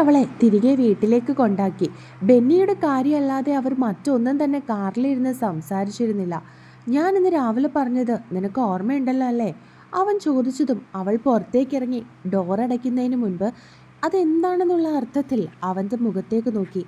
അവളെ തിരികെ വീട്ടിലേക്ക് കൊണ്ടാക്കി. ബെന്നിയുടെ കാര്യമല്ലാതെ അവർ മറ്റൊന്നും തന്നെ കാറിലിരുന്ന് സംസാരിച്ചിരുന്നില്ല. ഞാൻ ഇന്ന് രാവിലെ പറഞ്ഞത് നിനക്ക് ഓർമ്മയുണ്ടല്ലോ അല്ലേ? അവൻ ചോദിച്ചതും അവൾ പുറത്തേക്കിറങ്ങി ഡോറടയ്ക്കുന്നതിന് മുൻപ് അതെന്താണെന്നുള്ള അർത്ഥത്തിൽ അവന്റെ മുഖത്തേക്ക് നോക്കി.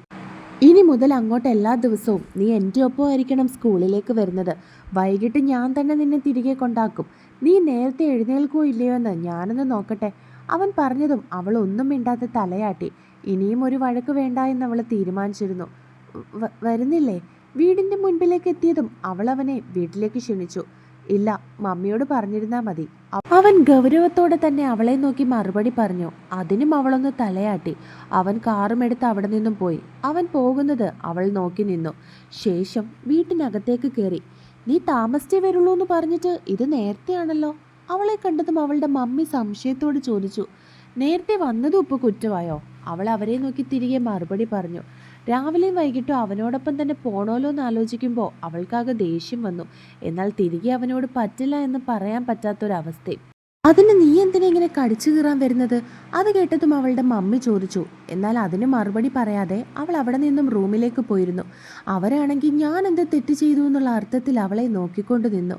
ഇനി മുതൽ അങ്ങോട്ട് എല്ലാ ദിവസവും നീ എന്റെ ഒപ്പമായിരിക്കണം സ്കൂളിലേക്ക് വരുന്നത്. വൈകിട്ട് ഞാൻ തന്നെ നിന്നെ തിരികെ കൊണ്ടാക്കും. നീ നേരത്തെ എഴുന്നേൽക്കുമോ ഇല്ലയോ എന്ന് ഞാനൊന്ന് നോക്കട്ടെ. അവൻ പറഞ്ഞതും അവൾ ഒന്നും മിണ്ടാതെ തലയാട്ടി. ഇനിയും ഒരു വഴക്ക് വേണ്ട എന്ന് അവൾ തീരുമാനിച്ചിരുന്നു. വരുന്നില്ലേ? വീടിന്റെ മുൻപിലേക്ക് എത്തിയതും അവൾ അവനെ വീട്ടിലേക്ക് ക്ഷണിച്ചു. ഇല്ല മമ്മിയോട് പറഞ്ഞിരുന്നാ മതി. അവൻ ഗൗരവത്തോടെ തന്നെ അവളെ നോക്കി മറുപടി പറഞ്ഞു. അതിനും അവളൊന്ന് തലയാട്ടി. അവൻ കാറും എടുത്ത് അവിടെ നിന്നും പോയി. അവൻ പോകുന്നത് അവൾ നോക്കി നിന്നു. ശേഷം വീട്ടിനകത്തേക്ക് കയറി നീ താമസിച്ചേ വരുള്ളൂ എന്ന് പറഞ്ഞിട്ട് ഇത് നേരത്തെയാണല്ലോ? അവളെ കണ്ടതും അവളുടെ മമ്മി സംശയത്തോട് ചോദിച്ചു നേരത്തെ വന്നതും ഇപ്പോൾ കുറ്റമായോ? അവൾ അവരെ നോക്കി തിരികെ മറുപടി പറഞ്ഞു രാവിലെയും വൈകിട്ടും അവനോടൊപ്പം തന്നെ പോണോലോ എന്ന് ആലോചിക്കുമ്പോൾ അവൾക്കാകെ ദേഷ്യം വന്നു. എന്നാൽ തിരികെ അവനോട് പറ്റില്ല എന്ന് പറയാൻ പറ്റാത്തൊരവസ്ഥയും അതിന് നീ എന്തിനാ ഇങ്ങനെ കടിച്ചു കീറാൻ വരുന്നത്? അത് കേട്ടതും അവളുടെ മമ്മി ചോദിച്ചു. എന്നാൽ അതിന് മറുപടി പറയാതെ അവൾ അവിടെ നിന്നും റൂമിലേക്ക് പോയിരുന്നു. അവരാണെങ്കിൽ ഞാൻ എന്ത് തെറ്റ് ചെയ്തു എന്നുള്ള അർത്ഥത്തിൽ അവളെ നോക്കിക്കൊണ്ട് നിന്നു.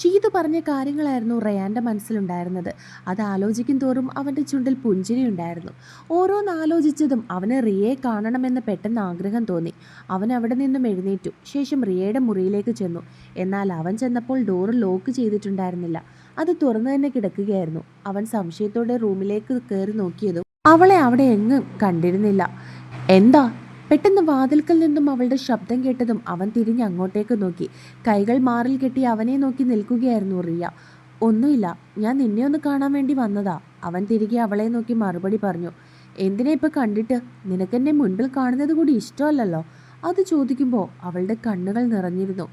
ഷീതു പറഞ്ഞ കാര്യങ്ങളായിരുന്നു റയാന്റെ മനസ്സിലുണ്ടായിരുന്നത്. അത് ആലോചിക്കും തോറും അവന്റെ ചുണ്ടിൽ പുഞ്ചിരി ഉണ്ടായിരുന്നു. ഓരോന്ന് ആലോചിച്ചതും അവന് റിയയെ കാണണമെന്ന് പെട്ടെന്ന് ആഗ്രഹം തോന്നി. അവൻ അവിടെ നിന്നും എഴുന്നേറ്റു. ശേഷം റിയയുടെ മുറിയിലേക്ക് ചെന്നു. എന്നാൽ അവൻ ചെന്നപ്പോൾ ഡോറ് ലോക്ക് ചെയ്തിട്ടുണ്ടായിരുന്നില്ല. അത് തുറന്നു തന്നെ കിടക്കുകയായിരുന്നു. അവൻ സംശയത്തോടെ റൂമിലേക്ക് കയറി നോക്കിയതും അവളെ അവിടെ എങ്ങും കണ്ടിരുന്നില്ല. എന്താ? പെട്ടെന്ന് വാതിൽക്കൽ നിന്നും അവളുടെ ശബ്ദം കേട്ടതും അവൻ തിരിഞ്ഞ് അങ്ങോട്ടേക്ക് നോക്കി. കൈകൾ മാറിൽ കെട്ടി അവനെ നോക്കി നിൽക്കുകയായിരുന്നു റിയ. ഒന്നുമില്ല ഞാൻ നിന്നെ ഒന്ന് കാണാൻ വേണ്ടി വന്നതാ. അവൻ തിരികെ അവളെ നോക്കി മറുപടി പറഞ്ഞു. എന്തിനാ ഇപ്പൊ കണ്ടിട്ട്? നിനക്കെന്നെ മുൻപിൽ കാണുന്നത് കൂടി ഇഷ്ടമല്ലല്ലോ? അത് ചോദിക്കുമ്പോൾ അവളുടെ കണ്ണുകൾ നിറഞ്ഞിരുന്നു.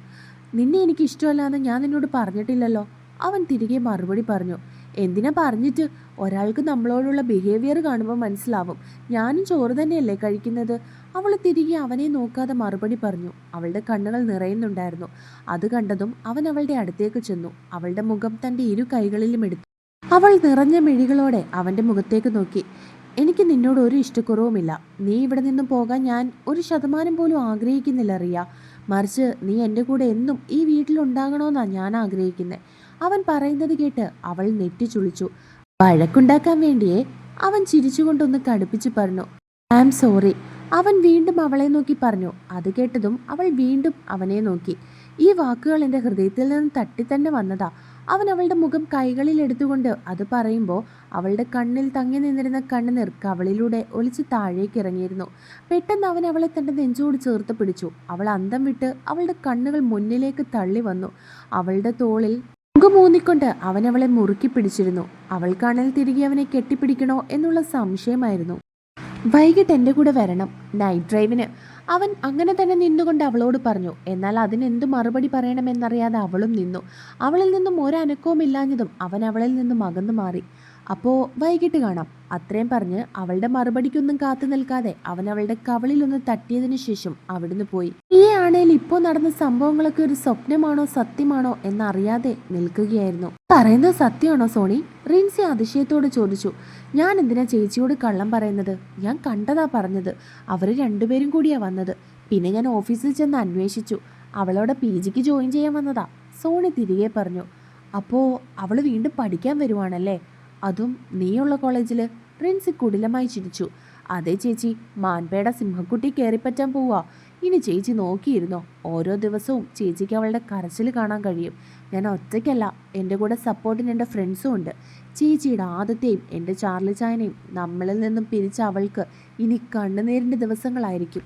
നിന്നെ എനിക്ക് ഇഷ്ടമല്ലാന്ന് ഞാൻ നിന്നോട് പറഞ്ഞിട്ടില്ലല്ലോ? അവൻ തിരികെ മറുപടി പറഞ്ഞു എന്തിനാ പറഞ്ഞിട്ട്? ഒരാൾക്ക് നമ്മളോടുള്ള ബിഹേവിയർ കാണുമ്പോൾ മനസ്സിലാവും. ഞാനും ചോറ് തന്നെയല്ലേ കഴിക്കുന്നത്. അവൾ തിരികെ അവനെ നോക്കാതെ മറുപടി പറഞ്ഞു. അവളുടെ കണ്ണുകൾ നിറയുന്നുണ്ടായിരുന്നു. അത് കണ്ടതും അവൻ അവളുടെ അടുത്തേക്ക് ചെന്നു. അവളുടെ മുഖം തന്റെ ഇരു കൈകളിലും എടുത്തു. അവൾ നിറഞ്ഞ മിഴികളോടെ അവന്റെ മുഖത്തേക്ക് നോക്കി. എനിക്ക് നിന്നോട് ഒരു ഇഷ്ടക്കുറവുമില്ല. നീ ഇവിടെ നിന്നും പോകാൻ ഞാൻ ഒരു ശതമാനം പോലും ആഗ്രഹിക്കുന്നില്ല റിയ. മറിച്ച് നീ എന്റെ കൂടെ എന്നും ഈ വീട്ടിലുണ്ടാകണമെന്നാണ് ഞാൻ ആഗ്രഹിക്കുന്നത് അവൻ പറയുന്നത് കേട്ട് അവൾ നെറ്റി ചുളിച്ചു. വഴക്കുണ്ടാക്കാൻ വേണ്ടിയേ? അവൻ ചിരിച്ചുകൊണ്ടൊന്ന് കടുപ്പിച്ചു പറഞ്ഞു. ഐ ആം സോറി അവൻ വീണ്ടും അവളെ നോക്കി പറഞ്ഞു. അത് കേട്ടതും അവൾ വീണ്ടും അവനെ നോക്കി. ഈ വാക്കുകൾ എന്റെ ഹൃദയത്തിൽ നിന്ന് തട്ടി തന്നെ വന്നതാ. അവൻ അവളുടെ മുഖം കൈകളിൽ എടുത്തുകൊണ്ട് അത് പറയുമ്പോൾ അവളുടെ കണ്ണിൽ തങ്ങി നിന്നിരുന്ന കണ്ണുനീർ കവളിലൂടെ ഒലിച്ച് താഴേക്ക് ഇറങ്ങിയിരുന്നു. പെട്ടെന്ന് അവൻ അവളെ തന്റെ നെഞ്ചോട് ചേർത്ത് പിടിച്ചു. അവൾ അന്തം വിട്ട് അവളുടെ കണ്ണുകൾ മുന്നിലേക്ക് തള്ളി വന്നു. അവളുടെ തോളിൽ മുഖമൂന്നിക്കൊണ്ട് അവൻ അവളെ മുറുക്കി പിടിച്ചിരുന്നു. അവൾക്കാണെങ്കിൽ തിരികെ അവനെ കെട്ടിപ്പിടിക്കണോ എന്നുള്ള സംശയമായിരുന്നു. വൈകിട്ട് എന്റെ കൂടെ വരണം. നൈറ്റ് ഡ്രൈവിന് അവൻ അങ്ങനെ തന്നെ നിന്നുകൊണ്ട് അവളോട് പറഞ്ഞു. എന്നാൽ അതിനെന്ത് മറുപടി പറയണമെന്നറിയാതെ അവളും നിന്നു. അവളിൽ നിന്നും ഒരനക്കവും ഇല്ലാഞ്ഞതും അവൻ അവളിൽ നിന്നും അകന്നു മാറി. അപ്പോൾ വൈകിട്ട് കാണാം. അത്രയും പറഞ്ഞ് അവളുടെ മറുപടിക്കൊന്നും കാത്തു നിൽക്കാതെ അവൻ അവളുടെ കവളിലൊന്ന് തട്ടിയതിനു ശേഷം അവിടുന്ന് പോയി. ഈ ആണേൽ ഇപ്പോൾ നടന്ന സംഭവങ്ങളൊക്കെ ഒരു സ്വപ്നമാണോ സത്യമാണോ എന്നറിയാതെ നിൽക്കുകയായിരുന്നു. പറയുന്നത് സത്യമാണോ സോണി? റിൻസി അതിശയത്തോട് ചോദിച്ചു. ഞാൻ എന്തിനാ ചേച്ചിയോട് കള്ളം പറയുന്നത്? ഞാൻ കണ്ടതാ പറഞ്ഞത്. അവർ രണ്ടുപേരും കൂടിയാ വന്നത്. പിന്നെ ഞാൻ ഓഫീസിൽ ചെന്ന് അന്വേഷിച്ചു. അവളോടെ പി ജിക്ക് ജോയിൻ ചെയ്യാൻ വന്നതാ. സോണി തിരികെ പറഞ്ഞു. അപ്പോൾ അവൾ വീണ്ടും പഠിക്കാൻ വരുവാണല്ലേ? അതും നീയുള്ള കോളേജിൽ റിൻസി കുടിലമായി ചിരിച്ചു. അതെ ചേച്ചി. മാൻപേട സിംഹക്കുട്ടി കയറിപ്പറ്റാൻ പോവാ. ഇനി ചേച്ചി നോക്കിയിരുന്നോ? ഓരോ ദിവസവും ചേച്ചിക്ക് അവളുടെ കരച്ചിൽ കാണാൻ കഴിയും. ഞാൻ ഒറ്റയ്ക്കല്ല. എന്റെ കൂടെ സപ്പോർട്ടിന് എന്റെ ഫ്രണ്ട്സും ഉണ്ട്. ചേച്ചിയുടെ ആദ്യത്തെയും എന്റെ ചാർലി ചായനെയും നമ്മളിൽ നിന്നും പിരിച്ച അവൾക്ക് ഇനി കണ്ണുനീരിന്റെ ദിവസങ്ങളായിരിക്കും.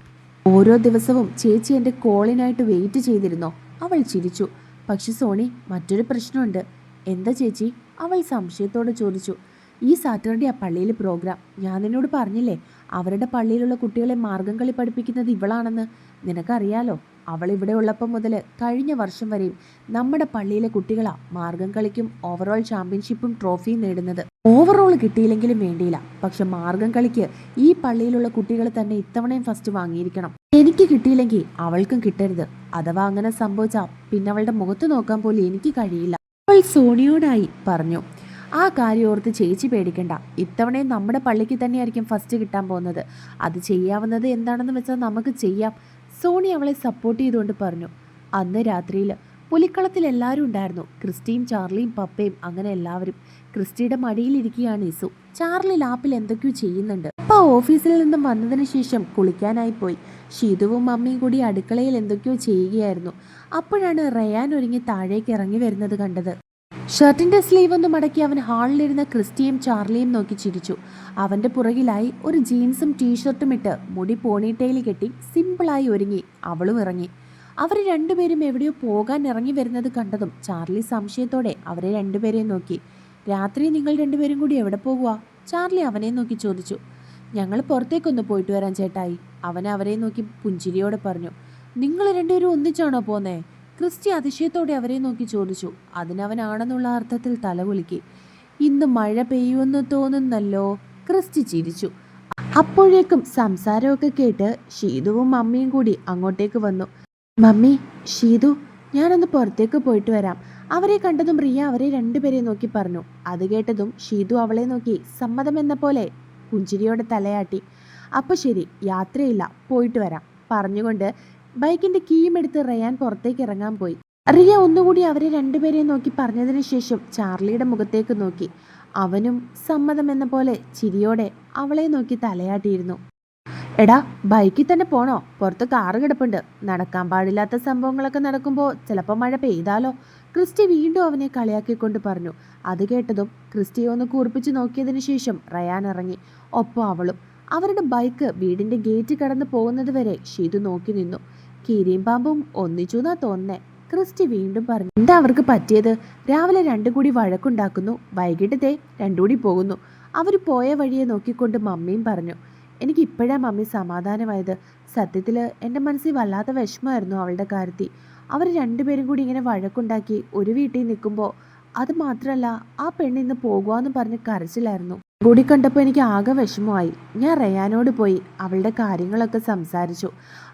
ഓരോ ദിവസവും ചേച്ചി എന്റെ കോളിനായിട്ട് വെയിറ്റ് ചെയ്തിരുന്നോ? അവൾ ചിരിച്ചു. പക്ഷെ സോണി മറ്റൊരു പ്രശ്നമുണ്ട്. എന്താ ചേച്ചി? അവൾ സംശയത്തോടെ ചോദിച്ചു. ഈ സാറ്റർഡേ ആ പള്ളിയിൽ പ്രോഗ്രാം. ഞാൻ നിന്നോട് പറഞ്ഞില്ലേ അവരുടെ പള്ളിയിലുള്ള കുട്ടികളെ മാർഗം കളി പഠിപ്പിക്കുന്നത് ഇവളാണെന്ന്. നിനക്കറിയാലോ അവൾ ഇവിടെ ഉള്ളപ്പം മുതൽ കഴിഞ്ഞ വർഷം വരെയും നമ്മുടെ പള്ളിയിലെ കുട്ടികളാ മാർഗം കളിക്കും ഓവറോൾ ചാമ്പ്യൻഷിപ്പും ട്രോഫിയും നേടുന്നത്. ഓവറോൾ കിട്ടിയില്ലെങ്കിലും വേണ്ടിയില്ല. പക്ഷെ മാർഗം കളിക്ക് ഈ പള്ളിയിലുള്ള കുട്ടികൾ തന്നെ ഇത്തവണയും ഫസ്റ്റ് വാങ്ങിയിരിക്കണം. എനിക്ക് കിട്ടിയില്ലെങ്കിൽ അവൾക്കും കിട്ടരുത്. അഥവാ അങ്ങനെ സംഭവിച്ചാൽ പിന്നെ അവളുടെ മുഖത്ത് നോക്കാൻ പോലും എനിക്ക് കഴിയില്ല. സോണിയോടായി പറഞ്ഞു ആ കാര്യം ഓർത്ത് ചേച്ചി പേടിക്കണ്ട. ഇത്തവണയും നമ്മുടെ പള്ളിക്ക് തന്നെയായിരിക്കും ഫസ്റ്റ് കിട്ടാൻ പോകുന്നത്. അത് ചെയ്യാവുന്നത് എന്താണെന്ന് വെച്ചാൽ നമുക്ക് ചെയ്യാം. സോണി അവളെ സപ്പോർട്ട് ചെയ്തുകൊണ്ട് പറഞ്ഞു. അന്ന് രാത്രിയിൽ പുലിക്കളത്തിൽ എല്ലാവരും ഉണ്ടായിരുന്നു. ക്രിസ്റ്റിയും ചാർലിയും പപ്പയും അങ്ങനെ എല്ലാവരും. ക്രിസ്റ്റിയുടെ മടിയിലിരിക്കുകയാണ് ഇസു ചാർലി ലാപ്പിൽ എന്തൊക്കെയോ ചെയ്യുന്നുണ്ട്. അപ്പ ഓഫീസിൽ നിന്നും വന്നതിന് ശേഷം കുളിക്കാനായി പോയി. ഷീതുവും മമ്മിയും കൂടി അടുക്കളയിൽ എന്തൊക്കെയോ ചെയ്യുകയായിരുന്നു. അപ്പോഴാണ് റയാൻ ഒരുങ്ങി താഴേക്ക് ഇറങ്ങി വരുന്നത് കണ്ടത്. ഷർട്ടിന്റെ സ്ലീവ് ഒന്ന് മടക്കി അവൻ ഹാളിലിരുന്ന ക്രിസ്റ്റിയും ചാർലിയും നോക്കി ചിരിച്ചു. അവന്റെ പുറകിലായി ഒരു ജീൻസും ടീഷർട്ടും ഇട്ട് മുടി പോണിട്ടയിൽ കെട്ടി സിമ്പിളായി ഒരുങ്ങി. അവളും ഇറങ്ങി. അവർ രണ്ടുപേരും എവിടെയോ പോകാൻ ഇറങ്ങി വരുന്നത് കണ്ടതും ചാർലി സംശയത്തോടെ അവരെ രണ്ടുപേരെയും നോക്കി. രാത്രി നിങ്ങൾ രണ്ടുപേരും കൂടി എവിടെ പോകുക ചാർലി അവനെ നോക്കി ചോദിച്ചു. ഞങ്ങൾ പുറത്തേക്കൊന്ന് പോയിട്ട് വരാൻ ചേട്ടായി. അവൻ അവരെ നോക്കി പുഞ്ചിരിയോടെ പറഞ്ഞു. നിങ്ങൾ രണ്ടുപേരും ഒന്നിച്ചാണോ പോന്നേ? ക്രിസ്റ്റി അതിശയത്തോടെ അവരെ നോക്കി ചോദിച്ചു. അതിനവനാണെന്നുള്ള അർത്ഥത്തിൽ തലകുലുക്കി. ഇന്ന് മഴ പെയ്യുമെന്ന് തോന്നുന്നല്ലോ ക്രിസ്റ്റി ചിരിച്ചു. അപ്പോഴേക്കും സംസാരമൊക്കെ കേട്ട് ഷീതുവും മമ്മിയും കൂടി അങ്ങോട്ടേക്ക് വന്നു. മമ്മി ഷീതു ഞാനൊന്ന് പുറത്തേക്ക് പോയിട്ട് വരാം. അവരെ കണ്ടതും റിയ അവരെ രണ്ടുപേരെ നോക്കി പറഞ്ഞു. അത് കേട്ടതും ഷീതു അവളെ നോക്കി സമ്മതമെന്ന പോലെ പുഞ്ചിരിയോടെ തലയാട്ടി. അപ്പോൾ ശരി യാത്രയില്ല പോയിട്ട് വരാം പറഞ്ഞുകൊണ്ട് ബൈക്കിന്റെ കീയും എടുത്ത് റയാൻ പുറത്തേക്ക് ഇറങ്ങാൻ പോയി. റിയ ഒന്നുകൂടി അവരെ രണ്ടുപേരെയും നോക്കി പറഞ്ഞതിന് ശേഷം ചാർലിയുടെ മുഖത്തേക്ക് നോക്കി. അവനും സമ്മതമെന്ന പോലെ ചിരിയോടെ അവളെ നോക്കി തലയാട്ടിയിരുന്നു. എടാ ബൈക്കിൽ തന്നെ പോണോ? പുറത്ത് കാറ് കിടപ്പുണ്ട്. നടക്കാൻ പാടില്ലാത്ത സംഭവങ്ങളൊക്കെ നടക്കുമ്പോൾ ചിലപ്പോൾ മഴ പെയ്താലോ? ക്രിസ്റ്റി വീണ്ടും അവനെ കളിയാക്കിക്കൊണ്ട് പറഞ്ഞു. അത് കേട്ടതും ക്രിസ്റ്റിയെ ഒന്ന് കൂർപ്പിച്ച് നോക്കിയതിന് ശേഷം റയാൻ ഇറങ്ങി. ഒപ്പം അവളും. അവരുടെ ബൈക്ക് വീടിന്റെ ഗേറ്റ് കടന്ന് പോകുന്നത് വരെ ഷീതു നോക്കി നിന്നു. കീരിയും പാമ്പും ഒന്നിച്ചു എന്നാ തോന്നേ ക്രിസ്റ്റി വീണ്ടും പറഞ്ഞു എന്താ അവർക്ക് പറ്റിയത്? രാവിലെ രണ്ടും കൂടി വഴക്കുണ്ടാക്കുന്നു വൈകിട്ട് ദേ രണ്ടും കൂടി പോകുന്നു. അവർ പോയ വഴിയെ നോക്കിക്കൊണ്ട് മമ്മിയും പറഞ്ഞു എനിക്ക് ഇപ്പോഴാ മമ്മി സമാധാനമായത്. സത്യത്തിൽ എന്റെ മനസ്സിൽ വല്ലാത്ത വിഷമമായിരുന്നു അവളുടെ കാര്യത്തിൽ. അവർ രണ്ടുപേരും കൂടി ഇങ്ങനെ വഴക്കുണ്ടാക്കി ഒരു വീട്ടിൽ നിൽക്കുമ്പോൾ അത് മാത്രമല്ല ആ പെണ്ണ് ഇന്ന് പോകുവാന്ന് പറഞ്ഞ് കരച്ചിലായിരുന്നു. കൂടി കണ്ടപ്പോൾ എനിക്ക് ആകെ വിഷമമായി. ഞാൻ റയാനോട് പോയി അവളുടെ കാര്യങ്ങളൊക്കെ സംസാരിച്ചു.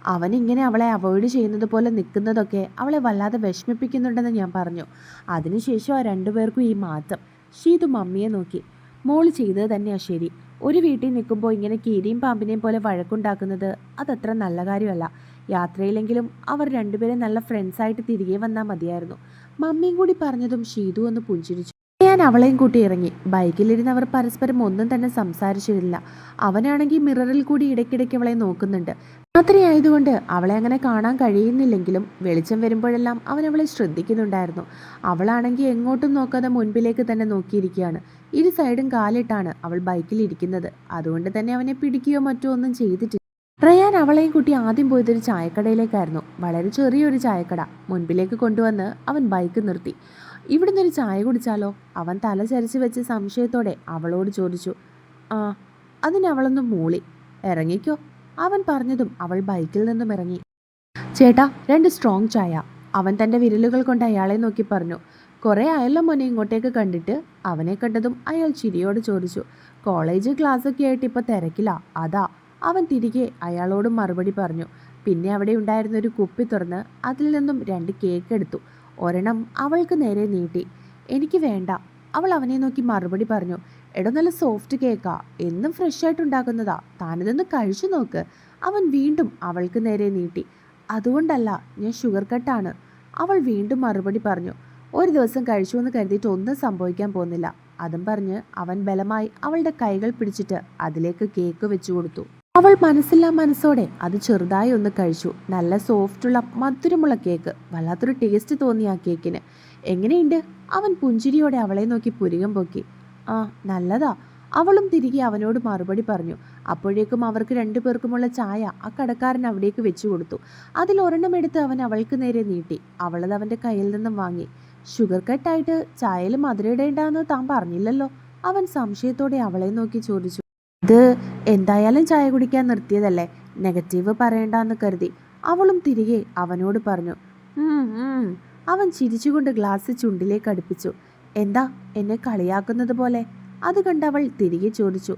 അവൻ ഇങ്ങനെ അവളെ അവോയ്ഡ് ചെയ്യുന്നത് പോലെ നിൽക്കുന്നതൊക്കെ അവളെ വല്ലാതെ വിഷമിപ്പിക്കുന്നുണ്ടെന്ന് ഞാൻ പറഞ്ഞു. അതിനുശേഷം ആ രണ്ടുപേർക്കും ഈ മാറ്റം. ഷീതു മമ്മിയെ നോക്കി. മോൾ ചെയ്തത് തന്നെയാ ശരി. ഒരു വീട്ടിൽ നിൽക്കുമ്പോൾ ഇങ്ങനെ കീരിയും പാമ്പിനെയും പോലെ വഴക്കുണ്ടാക്കുന്നത് അതത്ര നല്ല കാര്യമല്ല. യാത്രയിലെങ്കിലും അവർ രണ്ടുപേരും നല്ല ഫ്രണ്ട്സായിട്ട് തിരികെ വന്നാൽ മതിയായിരുന്നു. മമ്മിയും കൂടി പറഞ്ഞതും ഷീതു ഒന്ന് പുഞ്ചിരിച്ചു. ഞാൻ അവളെയും കൂട്ടി ഇറങ്ങി. ബൈക്കിലിരുന്ന് അവർ പരസ്പരം ഒന്നും തന്നെ സംസാരിച്ചിരുന്നില്ല. അവനാണെങ്കിൽ മിററിൽ കൂടി ഇടയ്ക്കിടയ്ക്ക് അവളെ നോക്കുന്നുണ്ട്. രാത്രിയായതുകൊണ്ട് അവളെ അങ്ങനെ കാണാൻ കഴിയുന്നില്ലെങ്കിലും വെളിച്ചം വരുമ്പോഴെല്ലാം അവൻ അവളെ ശ്രദ്ധിക്കുന്നുണ്ടായിരുന്നു. അവളാണെങ്കിൽ എങ്ങോട്ടും നോക്കാതെ മുൻപിലേക്ക് തന്നെ നോക്കിയിരിക്കുകയാണ്. ഇരു സൈഡും കാലിട്ടാണ് അവൾ ബൈക്കിൽ ഇരിക്കുന്നത് അതുകൊണ്ട് തന്നെ അവനെ പിടിക്കുകയോ മറ്റോ ഒന്നും ചെയ്തിട്ടില്ല. റയാൻ അവളെയും കുട്ടി ആദ്യം പോയതൊരു ചായക്കടയിലേക്കായിരുന്നു. വളരെ ചെറിയൊരു ചായക്കട. മുൻപിലേക്ക് കൊണ്ടുവന്ന് അവൻ ബൈക്ക് നിർത്തി. ഇവിടുന്ന് ഒരു ചായ കുടിച്ചാലോ? അവൻ തല ചരിച്ച് വെച്ച് സംശയത്തോടെ അവളോട് ചോദിച്ചു. ആ അതിന് അവളൊന്ന് മൂളി. ഇറങ്ങിക്കോ. അവൻ പറഞ്ഞതും അവൾ ബൈക്കിൽ നിന്നും ഇറങ്ങി. ചേട്ടാ രണ്ട് സ്ട്രോങ് ചായ. അവൻ തന്റെ വിരലുകൾ കൊണ്ട് അയാളെ നോക്കി പറഞ്ഞു. കുറേ ആയല്ലോ മോനെ ഇങ്ങോട്ടേക്ക് കണ്ടിട്ട്. അവനെ കണ്ടതും അയാൾ ചിരിയോട് ചോദിച്ചു. കോളേജ് ക്ലാസ്സൊക്കെ ആയിട്ട് ഇപ്പോൾ തിരക്കില്ല അതാ. അവൻ തിരികെ അയാളോട് മറുപടി പറഞ്ഞു. പിന്നെ അവിടെ ഉണ്ടായിരുന്ന ഒരു കുപ്പി തുറന്ന് അതിൽ നിന്നും രണ്ട് കേക്ക് എടുത്തു. ഒരെണ്ണം അവൾക്ക് നേരെ നീട്ടി. എനിക്ക് വേണ്ട. അവൾ അവനെ നോക്കി മറുപടി പറഞ്ഞു എടോ നല്ല സോഫ്റ്റ് കേക്കാ. എന്നും ഫ്രഷ് ആയിട്ട് ഉണ്ടാക്കുന്നതാ താനിതൊന്ന് കഴിച്ചു നോക്ക്. അവൻ വീണ്ടും അവൾക്ക് നേരെ നീട്ടി. അതുകൊണ്ടല്ല ഞാൻ ഷുഗർ കട്ടാണ് അവൾ വീണ്ടും മറുപടി പറഞ്ഞു ഒരു ദിവസം കഴിച്ചു എന്ന് കരുതിയിട്ട് ഒന്നും സംഭവിക്കാൻ പോകുന്നില്ല. അതും പറഞ്ഞ് അവൻ ബലമായി അവളുടെ കൈകൾ പിടിച്ചിട്ട് അതിലേക്ക് കേക്ക് വെച്ചു കൊടുത്തു. അവൾ മനസ്സില്ലാ മനസ്സോടെ അത് ചെറുതായി ഒന്ന് കഴിച്ചു. നല്ല സോഫ്റ്റുള്ള മധുരമുള്ള കേക്ക് വല്ലാത്തൊരു ടേസ്റ്റ് തോന്നി ആ കേക്കിന് എങ്ങനെയുണ്ട്? അവൻ പുഞ്ചിരിയോടെ അവളെ നോക്കി പുരികം പൊക്കി. ആ നല്ലതാ. അവളും തിരികെ അവനോട് മറുപടി പറഞ്ഞു. അപ്പോഴേക്കും അവർക്ക് രണ്ടു പേർക്കുമുള്ള ചായ ആ കടക്കാരൻ അവിടേക്ക് വെച്ചു കൊടുത്തു. അതിൽ ഒരെണ്ണം എടുത്ത് അവൻ അവൾക്ക് നേരെ നീട്ടി. അവളത് അവന്റെ കയ്യിൽ നിന്നും വാങ്ങി. ഷുഗർ കട്ടായിട്ട് ചായയിൽ മധുരം ഇടേണ്ടെന്ന് താൻ പറഞ്ഞില്ലല്ലോ. അവൻ സംശയത്തോടെ അവളെ നോക്കി ചോദിച്ചു. ഇത് എന്തായാലും ചായ കുടിക്കാൻ നിർത്തിയതല്ലേ? നെഗറ്റീവ് പറയണ്ടെന്ന് കരുതി. അവളും തിരികെ അവനോട് പറഞ്ഞു. അവൻ ചിരിച്ചുകൊണ്ട് ഗ്ലാസ് ചുണ്ടിലേക്ക് അടുപ്പിച്ചു. എന്താ എന്നെ കളിയാക്കുന്നത് പോലെ? അത് കണ്ടവൾ തിരികെ ചോദിച്ചു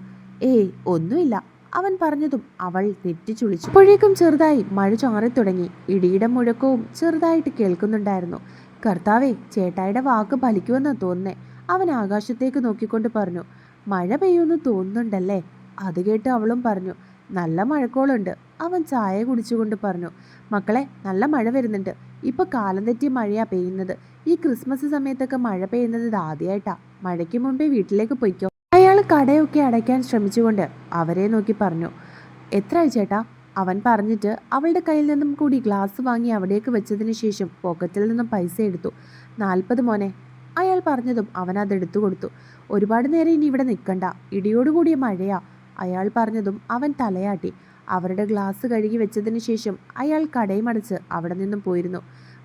ഏയ് ഒന്നുമില്ല. അവൻ പറഞ്ഞതും അവൾ നെറ്റിച്ചുളിച്ചു അപ്പോഴേക്കും ചെറുതായി മഴ തുടങ്ങി ഇടിയുടെ മുഴക്കവും ചെറുതായിട്ട് കേൾക്കുന്നുണ്ടായിരുന്നു. കർത്താവേ ചേട്ടായുടെ വാക്ക് ഫലിക്കുമെന്ന് തോന്നുന്നേ. അവൻ ആകാശത്തേക്ക് നോക്കിക്കൊണ്ട് പറഞ്ഞു മഴ പെയ്യുമെന്ന് തോന്നുന്നുണ്ടല്ലേ? അത് കേട്ട് അവളും പറഞ്ഞു നല്ല മഴക്കോളുണ്ട്. അവൻ ചായ കുടിച്ചുകൊണ്ട് പറഞ്ഞു മക്കളെ നല്ല മഴ വരുന്നുണ്ട്. ഇപ്പൊ കാലം തെറ്റിയ മഴയാ പെയ്യുന്നത്. ഈ ക്രിസ്മസ് സമയത്തൊക്കെ മഴ പെയ്യുന്നത് ഇത് ആദ്യമായിട്ടാ മഴയ്ക്ക് മുമ്പേ വീട്ടിലേക്ക് പൊയ്ക്കോ. അയാൾ കടയൊക്കെ അടയ്ക്കാൻ ശ്രമിച്ചുകൊണ്ട് അവരെ നോക്കി പറഞ്ഞു എത്ര ചേട്ടാ? അവൻ പറഞ്ഞിട്ട് അവളുടെ കയ്യിൽ നിന്നും കൂടി ഗ്ലാസ് വാങ്ങി അവിടേക്ക് വെച്ചതിന് ശേഷം പോക്കറ്റിൽ നിന്നും പൈസ എടുത്തു. നാൽപ്പത് മോനെ അയാൾ പറഞ്ഞതും അവൻ അത് എടുത്തു കൊടുത്തു. ഒരുപാട് നേരം ഇനി ഇവിടെ നിൽക്കണ്ട. ഇടിയോടുകൂടിയ മഴയാ. അയാൾ പറഞ്ഞതും അവൻ തലയാട്ടി. അവരുടെ ഗ്ലാസ് കഴുകി വെച്ചതിന് ശേഷം അയാൾ കടയുമടച്ച് അവിടെ നിന്നും പോയിരുന്നു.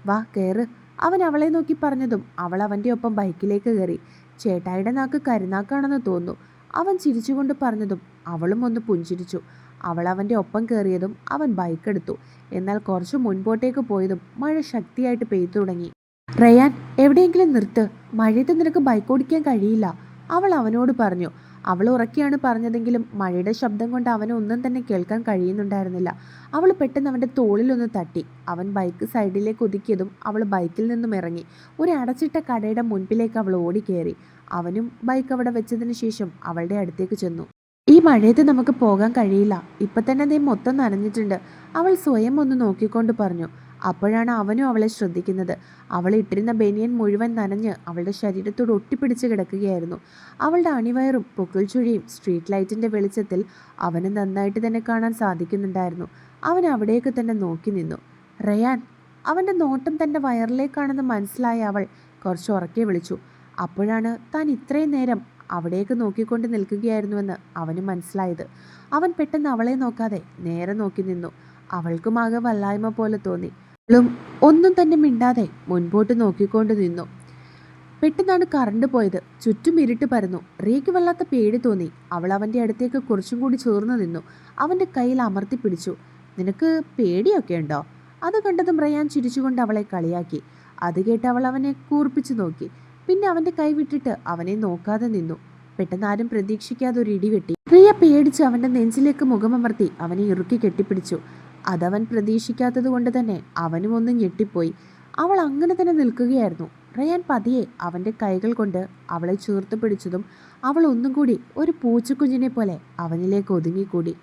വാ കയറ് അവൻ അവളെ നോക്കി പറഞ്ഞതും അവൾ അവന്റെ ഒപ്പം ബൈക്കിലേക്ക് കയറി. ചേട്ടായിയുടെ നാക്ക് കരുനാക്കാണെന്ന് തോന്നുന്നു. അവൻ ചിരിച്ചുകൊണ്ട് പറഞ്ഞതും അവളും ഒന്ന് പുഞ്ചിരിച്ചു. അവൾ അവന്റെ ഒപ്പം കയറിയതും അവൻ ബൈക്ക് എടുത്തു എന്നാൽ കുറച്ച് മുൻപോട്ടേക്ക് പോയതും മഴ ശക്തിയായിട്ട് പെയ്തു തുടങ്ങി. റയാൻ എവിടെയെങ്കിലും നിർത്ത്. മഴയത്ത് നിനക്ക് ബൈക്ക് ഓടിക്കാൻ കഴിയില്ല. അവൾ അവനോട് പറഞ്ഞു. അവൾ ഉറക്കിയാണ് പറഞ്ഞതെങ്കിലും മഴയുടെ ശബ്ദം കൊണ്ട് അവന് ഒന്നും തന്നെ കേൾക്കാൻ കഴിയുന്നുണ്ടായിരുന്നില്ല. അവൾ പെട്ടെന്ന് അവന്റെ തോളിലൊന്ന് തട്ടി. അവൻ ബൈക്ക് സൈഡിലേക്ക് ഒതുക്കിയതും അവൾ ബൈക്കിൽ നിന്നും ഇറങ്ങി. ഒരു അടച്ചിട്ട കടയുടെ മുൻപിലേക്ക് അവൾ ഓടിക്കയറി. അവനും ബൈക്ക് അവിടെ വെച്ചതിന് ശേഷം അവളുടെ അടുത്തേക്ക് ചെന്നു. ഈ മഴയത്ത് നമുക്ക് പോകാൻ കഴിയില്ല. ഇപ്പം തന്നെ ദേ മൊത്തം നനഞ്ഞിട്ടുണ്ട്. അവൾ സ്വയം ഒന്ന് നോക്കിക്കൊണ്ട് പറഞ്ഞു. അപ്പോഴാണ് അവനും അവളെ ശ്രദ്ധിക്കുന്നത്. അവൾ ഇട്ടിരുന്ന ബനിയൻ മുഴുവൻ നനഞ്ഞ് അവളുടെ ശരീരത്തോട് ഒട്ടിപ്പിടിച്ച് കിടക്കുകയായിരുന്നു. അവളുടെ അണിവയറും പൊക്കിൾ ചുഴിയും സ്ട്രീറ്റ് ലൈറ്റിന്റെ വെളിച്ചത്തിൽ അവന് നന്നായിട്ട് തന്നെ കാണാൻ സാധിക്കുന്നുണ്ടായിരുന്നു. അവൻ അവിടേക്ക് തന്നെ നോക്കി നിന്നു. റയാൻ അവന്റെ നോട്ടം തന്റെ വയറിലേക്കാണെന്ന് മനസ്സിലായ അവൾ കുറച്ച് ഉറക്കെ വിളിച്ചു. അപ്പോഴാണ് താൻ ഇത്രയും നേരം അവിടേക്ക് നോക്കിക്കൊണ്ട് നിൽക്കുകയായിരുന്നുവെന്ന് അവന് മനസ്സിലായത്. അവൻ പെട്ടെന്ന് അവളെ നോക്കാതെ നേരെ നോക്കി നിന്നു. അവൾക്കും ആകെ വല്ലായ്മ പോലെ തോന്നി. അവളും ഒന്നും തന്നെ മിണ്ടാതെ മുൻപോട്ട് നോക്കിക്കൊണ്ട് നിന്നു. പെട്ടെന്നാണ് കറണ്ട് പോയത്. ചുറ്റും ഇരുട്ട് പരന്നു. റീക്ക് വല്ലാത്ത പേടി തോന്നി. അവൾ അവന്റെ അടുത്തേക്ക് കുറച്ചും കൂടി ചേർന്ന് നിന്നു. അവന്റെ കയ്യിൽ അമർത്തി പിടിച്ചു. നിനക്ക് പേടിയൊക്കെ ഉണ്ടോ? അത് കണ്ടതും റയാൻ ചിരിച്ചുകൊണ്ട് അവളെ കളിയാക്കി. അത് കേട്ട് അവൾ അവനെ കൂർപ്പിച്ചു നോക്കി. പിന്നെ അവന്റെ കൈ വിട്ടിട്ട് അവനെ നോക്കാതെ നിന്നു. പെട്ടെന്ന് ആരും പ്രതീക്ഷിക്കാതെ ഒരു ഇടി വെട്ടി. റിയ പേടിച്ച് അവന്റെ നെഞ്ചിലേക്ക് മുഖമമർത്തി അവനെ ഇറുക്കി കെട്ടിപ്പിടിച്ചു. അതവൻ പ്രതീക്ഷിക്കാത്തത് കൊണ്ട് തന്നെ അവനും ഒന്ന് ഞെട്ടിപ്പോയി. അവൾ അങ്ങനെ തന്നെ നിൽക്കുകയായിരുന്നു. റയാൻ പതിയെ അവന്റെ കൈകൾ കൊണ്ട് അവളെ ചേർത്ത് പിടിച്ചതും അവൾ ഒന്നും കൂടി ഒരു പൂച്ചക്കുഞ്ഞിനെ പോലെ അവനിലേക്ക് ഒതുങ്ങിക്കൂടി.